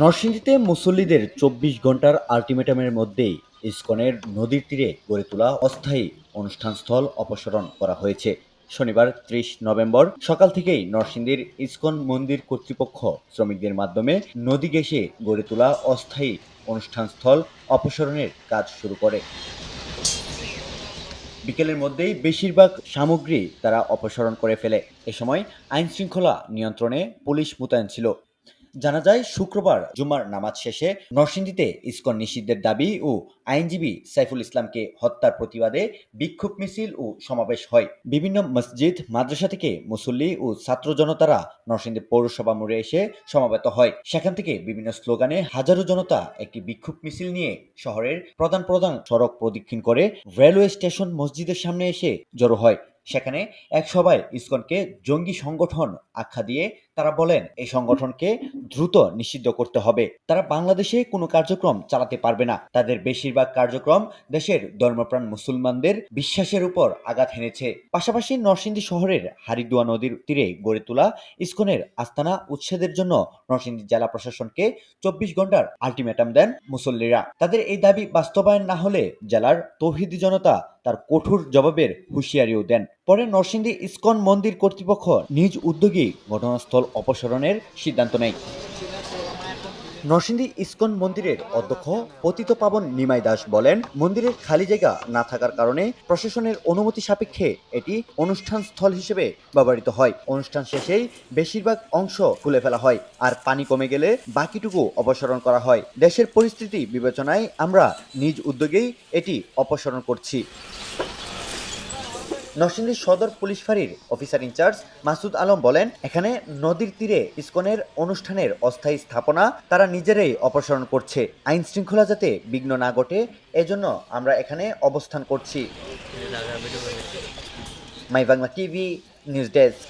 নরসিংদীতে মুসল্লিদের চব্বিশ ঘণ্টার আলটিমেটামের মধ্যেই ইসকনের নদীর তীরে গড়ে তোলা অস্থায়ী অনুষ্ঠানস্থল অপসারণ করা হয়েছে। শনিবার ত্রিশ নভেম্বর সকাল থেকেই নরসিংদীর ইসকন মন্দির কর্তৃপক্ষ শ্রমিকদের মাধ্যমে নদী গেসে গড়ে তোলা অস্থায়ী অনুষ্ঠানস্থল অপসারণের কাজ শুরু করে। বিকেলের মধ্যেই বেশিরভাগ সামগ্রী তারা অপসারণ করে ফেলে। এ সময় আইন শৃঙ্খলা নিয়ন্ত্রণে পুলিশ মোতায়েন ছিল। জানা যায়, শুক্রবার জুমার নামাজ শেষে নরসিংদীতে ইস্কন নিষিদ্ধের দাবি ও আইনজীবী সাইফুল ইসলামকে হত্যার প্রতিবাদে বিক্ষোভ মিছিল ও সমাবেশ হয়। বিভিন্ন মসজিদ, মাদ্রাসা থেকে মুসল্লি ও ছাত্র জনতারা নরসিংদী পৌরসভা মোড়ে এসে সমাবেত হয়। সেখান থেকে বিভিন্ন স্লোগানে হাজারো জনতা একটি বিক্ষোভ মিছিল নিয়ে শহরের প্রধান প্রধান সড়ক প্রদক্ষিণ করে রেলওয়ে স্টেশন মসজিদের সামনে এসে জড়ো হয়। সেখানে এক সভায় ইসকনকে জঙ্গি সংগঠন আখ্যা দিয়ে তারা বলেন, এই সংগঠনকে দ্রুত নিষিদ্ধ করতে হবে। তারা বাংলাদেশে কোনো কার্যক্রম চালাতে পারবে না। তাদের বেশিরভাগ কার্যক্রম দেশের ধর্মপ্রাণ মুসলমানদের বিশ্বাসের উপর আঘাত হেনেছে। পাশাপাশি নরসিংদী শহরের হারিদুয়া নদীর তীরে গড়ে তোলা ইসকনের আস্তানা উচ্ছেদের জন্য নরসিংদী জেলা প্রশাসনকে চব্বিশ ঘণ্টার আলটিমেটাম দেন মুসল্লিরা। তাদের এই দাবি বাস্তবায়ন না হলে জেলার তৌহিদি জনতা তার কঠোর জবাবের হুঁশিয়ারিও দেন। পরে নরসিংদী ইস্কন মন্দির কর্তৃপক্ষ নিজ উদ্যোগেই ঘটনাস্থল অপসারণের সিদ্ধান্ত নেয়। নরসিংদী ইস্কন মন্দিরের অধ্যক্ষ পতিত পাবন নিমাই দাস বলেন, মন্দিরের খালি জায়গা না থাকার কারণে প্রশাসনের অনুমতি সাপেক্ষে এটি অনুষ্ঠান স্থল হিসেবে ব্যবহৃত হয়। অনুষ্ঠান শেষেই বেশিরভাগ অংশ খুলে ফেলা হয় আর পানি কমে গেলে বাকিটুকু অপসারণ করা হয়। দেশের পরিস্থিতি বিবেচনায় আমরা নিজ উদ্যোগেই এটি অপসারণ করছি। নরসিংদী সদর পুলিশ ফাঁড়ির অফিসার ইনচার্জ মাসুদ আলম বলেন এখানে নদীর তীরে ইস্কনের অনুষ্ঠানের অস্থায়ী স্থাপনা তারা নিজেরাই অপসারণ করছে। আইন শৃঙ্খলা যাতে বিঘ্ন না ঘটে এজন্য আমরা এখানে অবস্থান করছি। My Bangla TV news desk.